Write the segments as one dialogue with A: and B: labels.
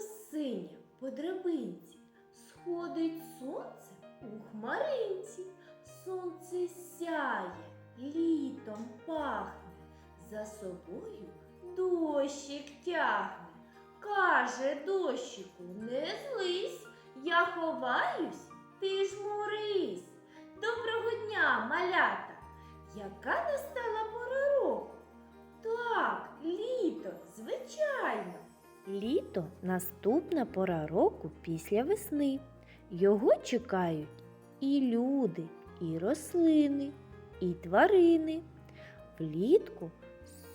A: синє по драбинці, сходить сонце у хмаринці. Сонце сяє, літом пахне, за собою дощик тягне. Каже дощику, не злись, я ховаюсь, ти ж мурись. Доброго дня, малята! Яка настала пора року? Так, літо, звичайно. Літо наступна пора року після весни. Його чекають і люди, і рослини, і тварини. Влітку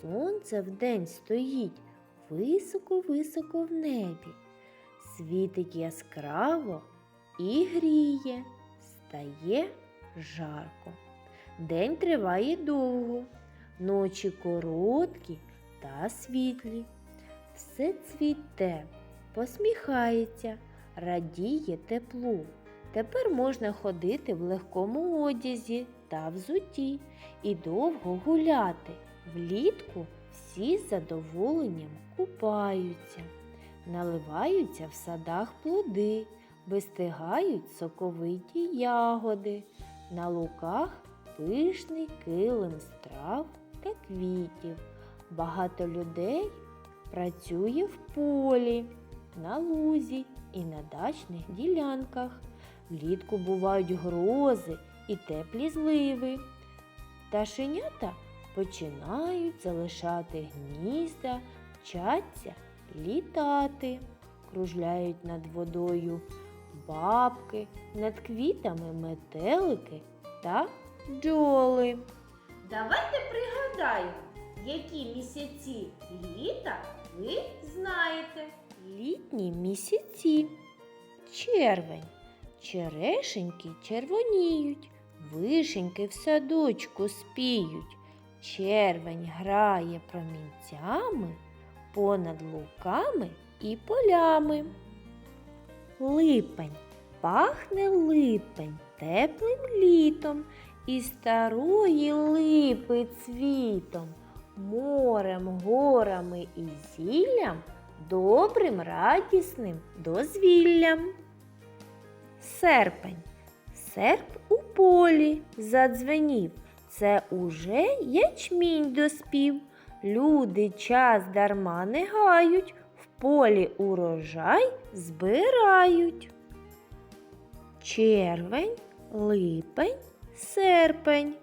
A: сонце вдень стоїть високо-високо в небі, світить яскраво і гріє, стає жарко. День триває довго, ночі короткі та світлі. Все цвіте, посміхається, радіє теплу. Тепер можна ходити в легкому одязі та взуті і довго гуляти. Влітку всі з задоволенням купаються, наливаються в садах плоди, вистигають соковиті ягоди, на луках пишний килим страв та квітів. Багато людей працює в полі, на лузі і на дачних ділянках. Влітку бувають грози і теплі зливи. Пташенята починають залишати гнізда, вчаться літати, кружляють над водою бабки, над квітами метелики та бджоли. Давайте пригадаємо, які місяці літа ви знаєте. Літні місяці. Червень. Черешеньки червоніють, вишеньки в садочку спіють. Червень грає промінцями понад луками і полями. Липень пахне липень теплим літом і старої липи цвітом, морем, горами і зіллям, добрим, радісним дозвіллям. Серпень. Серп у полі задзвенів. Це уже ячмінь доспів. Люди час дарма не гають, в полі урожай збирають. Червень, липень, серпень.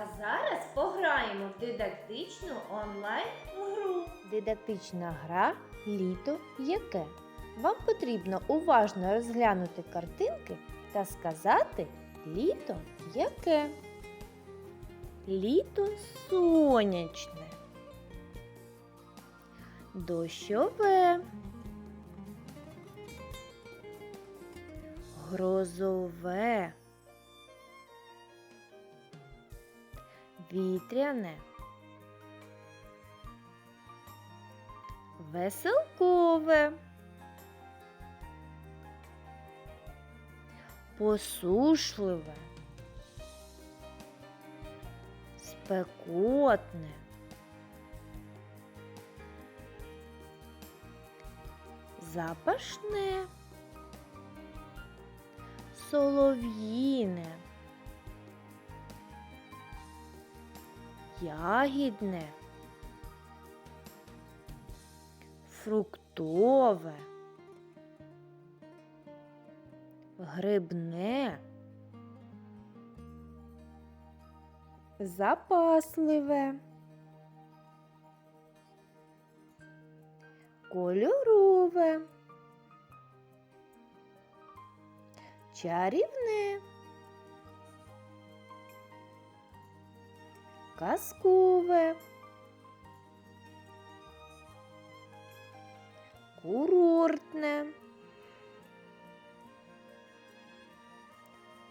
A: А зараз пограємо в дидактичну онлайн-гру. Дидактична гра Літо яке. Вам потрібно уважно розглянути картинки та сказати літо яке. Літо сонячне. Дощове. Грозове. Вітряне. Веселкове. Посушливе. Спекотне. Запашне. Солов'їне. Ягідне. Фруктове. Грибне. Запасливе. Кольорове. Чарівне. Казкове. Курортне.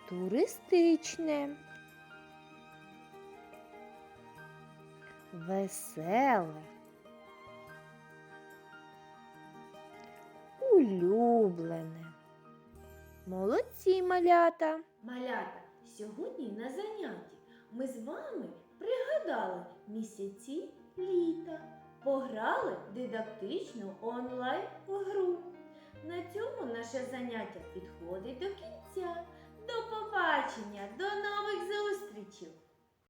A: Туристичне. Веселе. Улюблене. Молодці малята. Малята, сьогодні на занятті ми з вами пригадали місяці літа, пограли дидактичну онлайн-гру. На цьому наше заняття підходить до кінця. До побачення, до нових зустрічей!